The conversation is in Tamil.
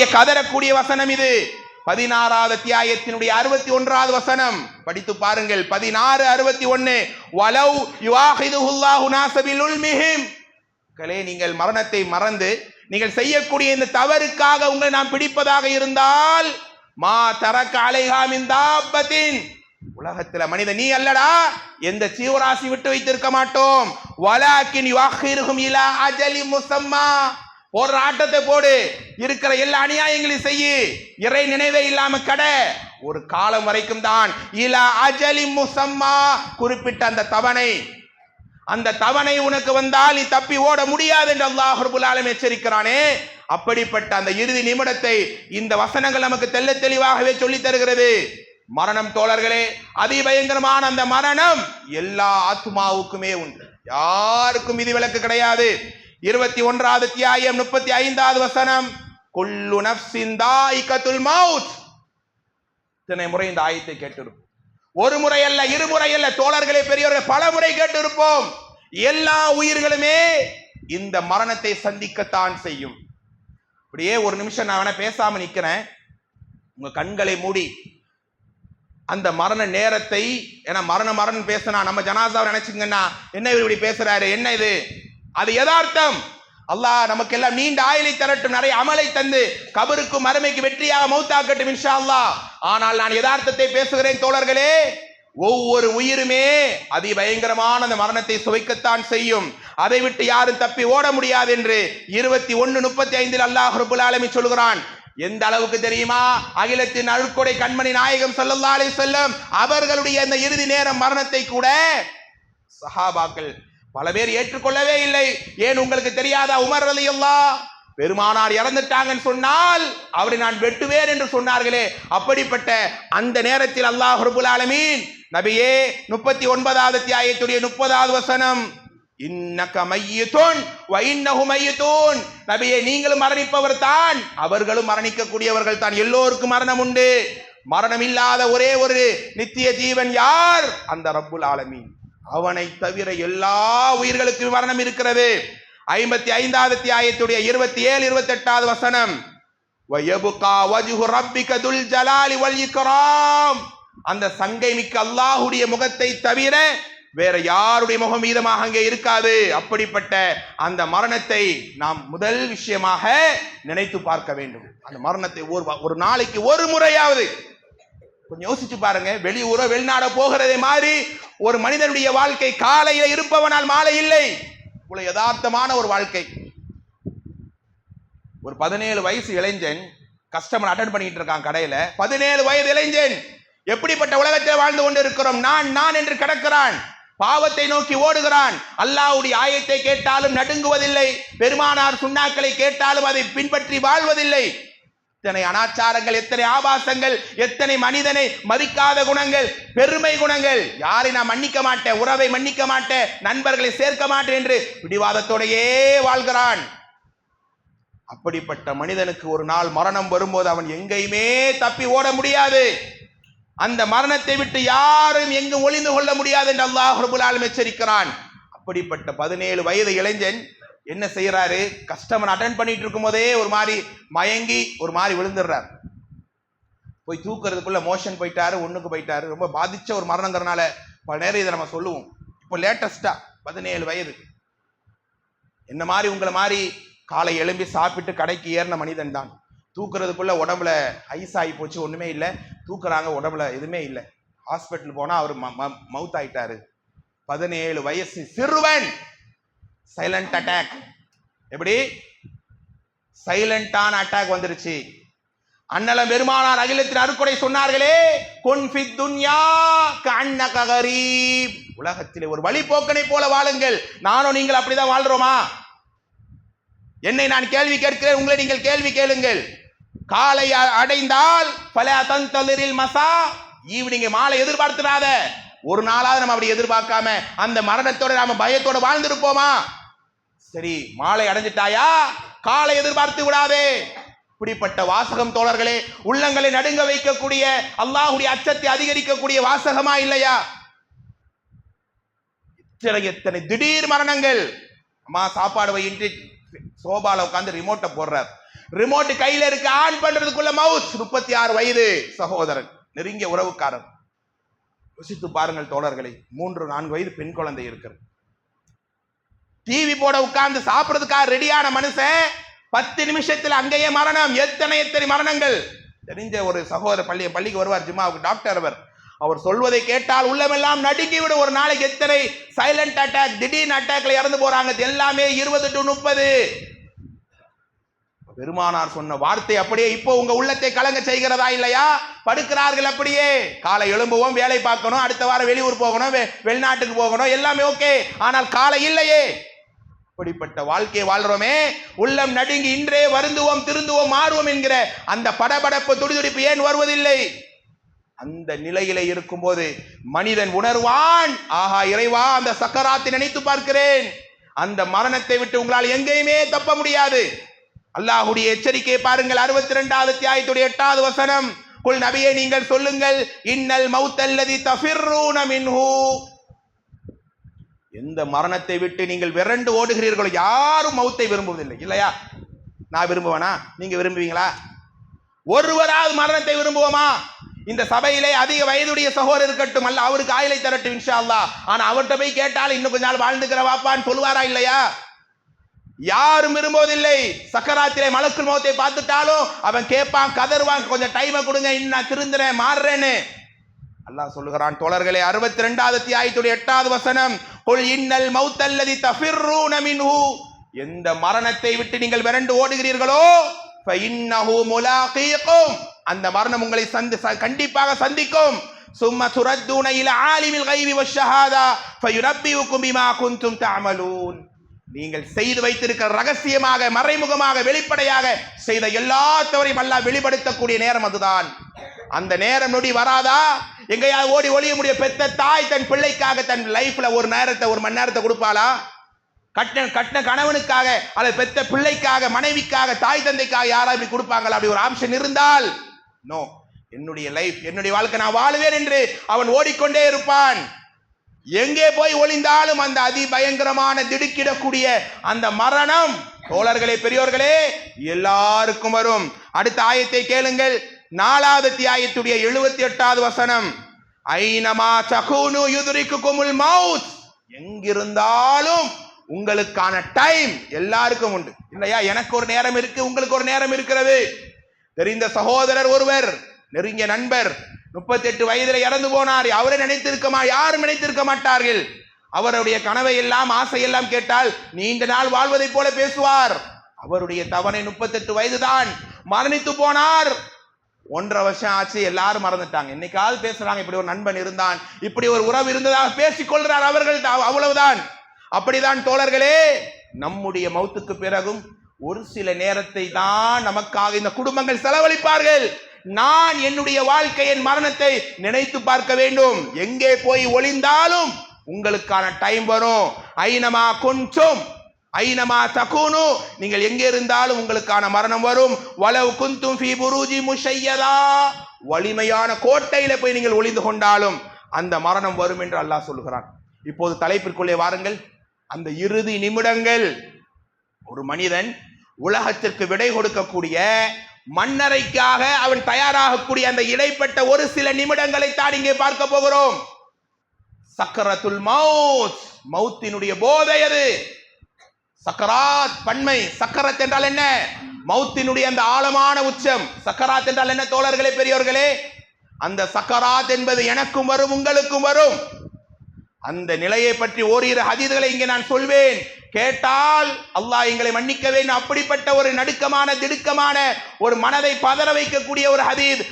நம்முடைய கதறக்கூடிய வசனம் இது. பதினாறாவது அத்தியாயத்தினுடைய அறுபத்தி ஒன்றாவது வசனம். படித்து பாருங்கள். பதினாறு அறுபத்தி ஒன்னு வலவ் யுவாஹிதுல்லாஹு நாசபில் உல்மிஹிம் மக்களே நீங்கள் மரணத்தை மறந்து நீங்கள் செய்யக்கூடிய இந்த தவறுக்காக உங்களை நாம் பிடிப்பதாக இருந்தால் மா தரக்க அலைஹாமின் தாப்பத்தின். உலகத்துல மனித நீ அல்லடா எந்த ஜீவராசி விட்டு வைத்திருக்க மாட்டோம். வலாக்கின் யுவாஹிருகும் இலா அஜலி முசம்மா. போடுற ஆட்டத்தை போடு. இருக்கிற எல்லா அநியாயங்களையும் செய்யு இறை நினைவே இல்லாம கடை. ஒரு காலம் வரைக்கும் தான். இல அஜலி முசம்மா. குறிப்பிட்ட அந்த தவணை. அந்த தவணை உனக்கு வந்தால் நீ தப்பி ஓட முடியாது என்று அல்லாஹ் எச்சரிக்கிறானே. அப்படிப்பட்ட அந்த இறுதி நிமிடத்தை இந்த வசனங்கள் நமக்கு தெல்ல தெளிவாகவே சொல்லித் தருகிறது. மரணம் தோழர்களே அதிபயங்கரமான அந்த மரணம் எல்லா ஆத்மாவுக்குமே உண்டு. யாருக்கும் விதிவிலக்கு கிடையாது. இருபத்தி ஒன்றாவது தியாயம் முப்பத்தி ஐந்தாவது வசனம். கொல்லு நப்சின் தாயிகத்துல் மவுத் இத்தனை முறை இந்த ஆயத்தை கேட்டிருப்போம். ஒரு முறை அல்ல இருமுறை அல்ல தோழர்களை பெரியவர்கள் பல முறை கேட்டிருப்போம். எல்லா உயிர்களுமே இந்த மரணத்தை சந்திக்கத்தான் செய்யும். அப்படியே ஒரு நிமிஷம் நான் வேணா பேசாம நிக்கிறேன். உங்க கண்களை மூடி. அந்த மரண நேரத்தை ஏன்னா மரண மரணம் பேசினா நம்ம ஜனாதாவை நினைச்சுங்கன்னா என்ன இவர் இப்படி பேசுறாரு? என்ன இது? அது யதார்த்தம். அல்லாஹ் நமக்கு எல்லாம் நீண்ட ஆயுளை தரட்டும் நிறைய அமலை தந்து கபருக்கும் மறுமைக்கு வெற்றியாக மௌத்தாக்கட்டும் இன்ஷா அல்லாஹ் ஆனால் நான் யதார்த்தத்தை பேசுகிறேன் தோழர்களே ஒவ்வொரு உயிருமே அதிபயங்கரமான அந்த மரணத்தை சுவைக்கத்தான் செய்யும். அதை விட்டு யாரும் தப்பி ஓட முடியாது என்று இருபத்தி ஒன்னு முப்பத்தி ஐந்தில் அல்லாஹ் ரபுல் ஆலமி சொல்கிறான் எந்த அளவுக்கு தெரியுமா? அகிலத்தின் அழுக்கொடை கண்மணி நாயகம் ஸல்லல்லாஹு செல்லும் செல்லம் அவர்களுடைய அந்த இறுதி நேரம் மரணத்தை கூட சஹாபாக்கள் பல பேர் ஏற்றுக்கொள்ளவே இல்லை. ஏன் உங்களுக்கு தெரியாதா உமர் ரலியல்லாஹ்? பெருமானார் இறந்துட்டாங்கன்னு சொன்னால் அவரை நான் வெட்டுவேன் என்று சொன்னார்களே. அப்படிப்பட்ட அந்த நேரத்தில் அல்லாஹ் ரபுல் ஆலமீன் நபியே முப்பத்தி ஒன்பதாவது தியாயத்துடைய முப்பதாவது வசனம் இன்னக்க மையத்தோன் வைன்னஹு மையத்தோன். நபியே நீங்களும் மரணிப்பவர் தான். அவர்களும் மரணிக்கக்கூடியவர்கள் தான். எல்லோருக்கும் மரணம் உண்டு. மரணம் இல்லாத ஒரே ஒரு நித்திய ஜீவன் யார்? அந்த ரப்புல் ஆலமீன். அவனை தவிர எல்லா உயிர்களுக்கும் மரணம் இருக்கிறது. ஐம்பத்தி ஐந்தாவது தியாயத்துடைய இருபத்தி ஏழு இருபத்தி எட்டாவது வசனம் ஜலாலி அந்த சங்கை மிக்க அல்லாஹுடைய முகத்தை தவிர வேற யாருடைய முகம் மீதமாக அங்கே இருக்காது. அப்படிப்பட்ட அந்த மரணத்தை நாம் முதல் விஷயமாக நினைத்து பார்க்க வேண்டும். அந்த மரணத்தை ஒரு ஒரு நாளைக்கு ஒரு முறையாவது கொஞ்சம் யோசிச்சு பாருங்க. வெளியூரோ வெளிநாடோ போகிறதே மாதிரி ஒரு மனிதனுடைய வாழ்க்கை காலையில இருப்பவனால் மாலை இல்லை. இவ்வளவு யதார்த்தமான ஒரு வாழ்க்கை. ஒரு பதினேழு வயசு இளைஞன் கஸ்டமர் அட்டன் பண்ணிட்டு இருக்கான் கடையில. பதினேழு வயது இளைஞன். எப்படிப்பட்ட உலகத்தில் வாழ்ந்து கொண்டிருக்கிறோம்? நான் நான் என்று கிடக்கிறான். பாவத்தை நோக்கி ஓடுகிறான். அல்லாவுடைய ஆயத்தை கேட்டாலும் நடுங்குவதில்லை. பெருமானார் சுண்ணாக்களை கேட்டாலும் அதை பின்பற்றி வாழ்வதில்லை. எத்தனை அனாச்சாரங்கள் எத்தனை ஆபாசங்கள் எத்தனை மனிதனை மதிக்காத குணங்கள் பெருமை குணங்கள். யாரை நான் மன்னிக்க மாட்டேன் உறவை மன்னிக்க மாட்டேன் நண்பர்களை சேர்க்க மாட்டேன் என்று பிடிவாதத்தோடையே வாழ்கிறான். அப்படிப்பட்ட மனிதனுக்கு ஒரு நாள் மரணம் வரும்போது அவன் எங்கேயுமே தப்பி ஓட முடியாது. அந்த மரணத்தை விட்டு யாரும் எங்கும் ஒளிந்து கொள்ள முடியாது என்று அல்லாஹ் ரபுல் ஆலம் எச்சரிக்கிறான். அப்படிப்பட்ட பதினேழு வயது இளைஞன் என்ன செய்யறாரு கஸ்டமர் அட்டன் பண்ணிட்டு இருக்கும் போதே ஒரு மாதிரி மயங்கி ஒரு மாதிரி விழுந்துடுறார். போய் தூக்குறதுக்குள்ள மோஷன் போயிட்டாரு ஒண்ணுக்கு போயிட்டாரு. ரொம்ப பாதிச்ச ஒரு மரணங்கிறனால பல நேரம் இதை நம்ம சொல்லுவோம். இப்போ லேட்டஸ்டா பதினேழு வயது. என்ன மாதிரி உங்களை மாதிரி காலை எழும்பி சாப்பிட்டு கடைக்கு ஏறின மனிதன் தான். தூக்குறதுக்குள்ள உடம்புல ஐஸ் ஆகி போச்சு ஒண்ணுமே இல்லை. தூக்குறாங்க உடம்புல எதுவுமே இல்லை. ஹாஸ்பிட்டல் போனா அவர் மவுத் ஆயிட்டாரு. பதினேழு வயசு சிறுவன்! சைலண்ட் அட்டாக் எப்படி? சைலண்டான அட்டாக் வந்துருச்சு. அண்ணல பெருமானார் அகிலத்தின் அருக்குடை சொன்னார்களே குன் துன்யா கண்ண கரீப். உலகத்திலே ஒரு வழிபோக்கனை போல வாழுங்கள். நானும் நீங்கள் அப்படிதான் வாழ்றோமா? என்னை நான் கேள்வி கேட்கிறேன் உங்களை நீங்கள் கேள்வி கேளுங்கள். காலை அ- அடைந்தால் பல தந்தளிரில் மசா ஈவினிங் மாலை எதிர்பார்த்துடாத ஒரு நாளாவது நம்ம அப்படி எதிர்பார்க்காம அந்த மரணத்தோட நாம பயத்தோட வாழ்ந்திருப்போமா? சரி மாலை அடைஞ்சிட்டாயா? காலை எதிர்பார்த்து விடாதே. இப்படிப்பட்ட வாசகம் தோழர்களே உள்ளங்களை நடுங்க வைக்கக்கூடிய அல்லாஹுடைய அச்சத்தை அதிகரிக்கக்கூடிய வாசகமா இல்லையா? எத்தனை எத்தனை திடீர் மரணங்கள். அம்மா சாப்பாடு வையின்றி சோபால உட்காந்து ரிமோட்டை போடுறார். ரிமோட் கையில இருக்க ஆன் பண்றதுக்குள்ள மவுஸ். முப்பத்தி ஆறு வயது சகோதரன் நெருங்கிய உறவுக்காரன். யோசித்து பாருங்கள் தோழர்களை மூன்று நான்கு வயது பெண் குழந்தை இருக்கிறது. டிவி போட உட்கார்ந்து சாப்பிட்றதுக்காக ரெடியான மனுஷன் பத்து நிமிஷத்தில் அங்கேயே மரணம். எத்தனை எத்தனை மரணங்கள்? தெரிஞ்ச ஒரு சகோதரர் பள்ளி பள்ளிக்கு வருவார் ஜிம்மாவுக்கு டாக்டர் அவர். அவர் சொல்வதை கேட்டால் உள்ளமெல்லாம் நடுங்கி விடும் ஒரு நாளைக்கு எத்தனை சைலண்ட் அட்டாக் திடீர்னு அட்டாக்ல இறந்து போறாங்க. எல்லாமே இருபது டு முப்பது. பெருமானார் சொன்ன வார்த்தை அப்படியே இப்போ உங்க உள்ளத்தை கலங்க செய்கிறதா இல்லையா? படுக்கிறார்கள் அப்படியே. காலை எழும்புவோம் வேலை பார்க்கணும். அடுத்த வாரம் வெளியூர் போகணும் வெளிநாட்டுக்கு போகணும். எல்லாமே ஓகே ஆனால் காலை இல்லையே. இப்படிப்பட்ட வாழ்க்கையை வாழ்றோமே. உள்ளம் நடுங்கி இன்றே வருந்துவோம் திருந்துவோம் மாறுவோம் என்கிற அந்த படபடப்பு துடிதுடிப்பு ஏன் வருவதில்லை? அந்த நிலையில இருக்கும்போது மனிதன் உணர்வான் ஆஹா இறைவா அந்த சக்கராத்தை நினைத்து பார்க்கிறேன். அந்த மரணத்தை விட்டு உங்களால் எங்கேயுமே தப்ப முடியாது. அல்லாஹுடைய எச்சரிக்கை பாருங்கள். அறுபத்தி ரெண்டாவது தியாயத்துடைய எட்டாவது வசனம். குல் நபியை நீங்கள் சொல்லுங்கள். இன்னல் மௌத்தல்லதி தஃபிர்ரூன மின்ஹு. எந்த மரணத்தை விட்டு நீங்கள் விரண்டு ஓடுகிறீர்களோ யாரும் மௌத்தை விரும்புவதில்லை. இல்லையா? நான் விரும்புவேனா? நீங்க விரும்புவீங்களா? ஒருவராவது மரணத்தை விரும்புவோமா? இந்த சபையிலே அதிக வயதுடைய சகோதரர் இருக்கட்டும் அல்ல அவருக்கு ஆயிலை தரட்டும் இன்ஷா அல்லாஹ் ஆனா அவர்கிட்ட போய் கேட்டால் இன்னும் கொஞ்ச நாள் வாழ்ந்துக்கிற வாப்பான்னு சொல்லுவாரா இல்லையா? யாரும் விரும்புவதில்லை. சக்கராத்திரை மலக்குள் முகத்தை பார்த்துட்டாலும் அவன் கேட்பான் கதறுவான் கொஞ்சம் டைமை கொடுங்க இன்னும் நான் திருந்துறேன் மாறுறேன்னு. அல்லாஹ் சொல்லுகிறான் தோழர்களே அறுபத்தி ரெண்டாவது அத்தியாயத்துடைய எட்டாவது வசனம் குல் இன்னல் மௌத்தல்லதி தஃபிர்ரூன மின்ஹு. எந்த மரணத்தை விட்டு நீங்கள் விரண்டு ஓடுகிறீர்களோ ஃபஇன்னஹு முலாகீக்கும் அந்த மரணம் உங்களை சந்தி ச- கண்டிப்பாக சந்திக்கும். சும்ம சுரத்தூன இல ஆலிமில் கைவி வஷஹாதா ஃபயுரப்பியுக்கும் பிமா குந்தும் தஅமலூன். நீங்கள் செய்து வைத்திருக்கிற ரகசியமாக மறைமுகமாக வெளிப்படையாக செய்த எல்லா தவறையும் அல்லாஹ் வெளிப்படுத்தக்கூடிய நேரம் அதுதான். அந்த நேரம் நொடி வராதா? எங்கேயாவது ஓடி ஒழிய முடிய பெத்த தாய் தன் பிள்ளைக்காக தன் லைஃப்ல ஒரு நேரத்தை ஒரு மணி நேரத்தை கொடுப்பாளா? கட்டின கட்டின கணவனுக்காக அல்லது பெத்த பிள்ளைக்காக மனைவிக்காக தாய் தந்தைக்காக யாராவது இப்படி கொடுப்பாங்களா? அப்படி ஒரு ஆப்ஷன் இருந்தால் நோ என்னுடைய லைஃப் என்னுடைய வாழ்க்கை நான் வாழுவேன் என்று அவன் ஓடிக்கொண்டே இருப்பான். எங்கே போய் ஒளிந்தாலும் அந்த அதிபயங்கரமான திடுக்கிடக்கூடிய அந்த மரணம். தோழர்களே பெரியோர்களே எல்லாருக்கும் வரும். அடுத்த ஆயத்தை கேளுங்கள். நாலாவது அத்தியாயத்துடைய எழுபத்தி எட்டாவது வசனம். ஐநமா சகுனு யுதுரிக்குமுல் மவுத். எங்கிருந்தாலும் உங்களுக்கான டைம் எல்லாருக்கும் உண்டு. இல்லையா? எனக்கு ஒரு நேரம் இருக்கு உங்களுக்கு ஒரு நேரம் இருக்கிறது. தெரிந்த சகோதரர் ஒருவர் நெருங்கிய நண்பர் முப்பத்தி எட்டு வயதில் இறந்து போனார். அவரை நினைத்திருக்கமா? யாரும் நினைத்திருக்க மாட்டார்கள். அவருடைய கனவை எல்லாம் ஆசையெல்லாம் கேட்டால் நீண்ட நாள் வாழ்வதைப் போல பேசுவார். அவருடைய தவணை முப்பத்தெட்டு வயதுதான். மரணித்து போனார். ஒன்றரை வருஷம் ஆச்சு எல்லாரும் மறந்துட்டாங்க. இன்னைக்காவது பேசுறாங்க இப்படி ஒரு நண்பன் இருந்தான் இப்படி ஒரு உறவு இருந்ததாக பேசிக்கொள்கிறார் அவர்கள் அவ்வளவுதான். அப்படிதான் தோழர்களே நம்முடைய மௌத்துக்கு பிறகும் ஒரு சில நேரத்தை தான் நமக்காக இந்த குடும்பங்கள் செலவழிப்பார்கள். நான் என்னுடைய வாழ்க்கையின் மரணத்தை நினைத்து பார்க்க வேண்டும். எங்கே போய் ஒளிந்தாலும் உங்களுக்கான டைம் வரும். ஐனமா கொஞ்சம் ஐனமா தகுனு? நீங்கள் எங்கே இருந்தாலும் உங்களுக்கான மரணம் வரும். வலவு குந்தும் ஃபி புரூஜி முஷையதா வலிமையான கோட்டையில போய் நீங்கள் ஒளிந்து கொண்டாலும் அந்த மரணம் வரும் என்று அல்லாஹ் சொல்லுகிறான். இப்போது தலைப்பிற்குள்ளே வாருங்கள். அந்த இறுதி நிமிடங்கள். ஒரு மனிதன் உலகத்திற்கு விடை கொடுக்கக்கூடிய மன்னரைக்காக அவன் தயாராகக்கூடிய அந்த இடைப்பட்ட ஒரு சில நிமிடங்களை தான் இங்கே பார்க்க போகிறோம். சக்கரத்துல் மவுத். மௌத்தினுடைய போதை அது. சக்கராத் பன்மை சக்கரத் என்றால் என்ன? மௌத்தினுடைய அந்த ஆழமான உச்சம். சக்கராத் என்றால் என்ன தோழர்களே பெரியோர்களே? அந்த சக்கராத் என்பது எனக்கும் வரும் உங்களுக்கும் வரும். அந்த நிலையை பற்றி ஓரிரு ஹதீதுகளை இங்கே நான் சொல்வேன். கேட்டால் அல்லாஹ் எங்களை மன்னிக்கவே அப்படிப்பட்ட ஒரு நடுக்கமான திடுக்கமான ஒரு மனதை பதற வைக்கக்கூடிய ஒரு ஹதீத்.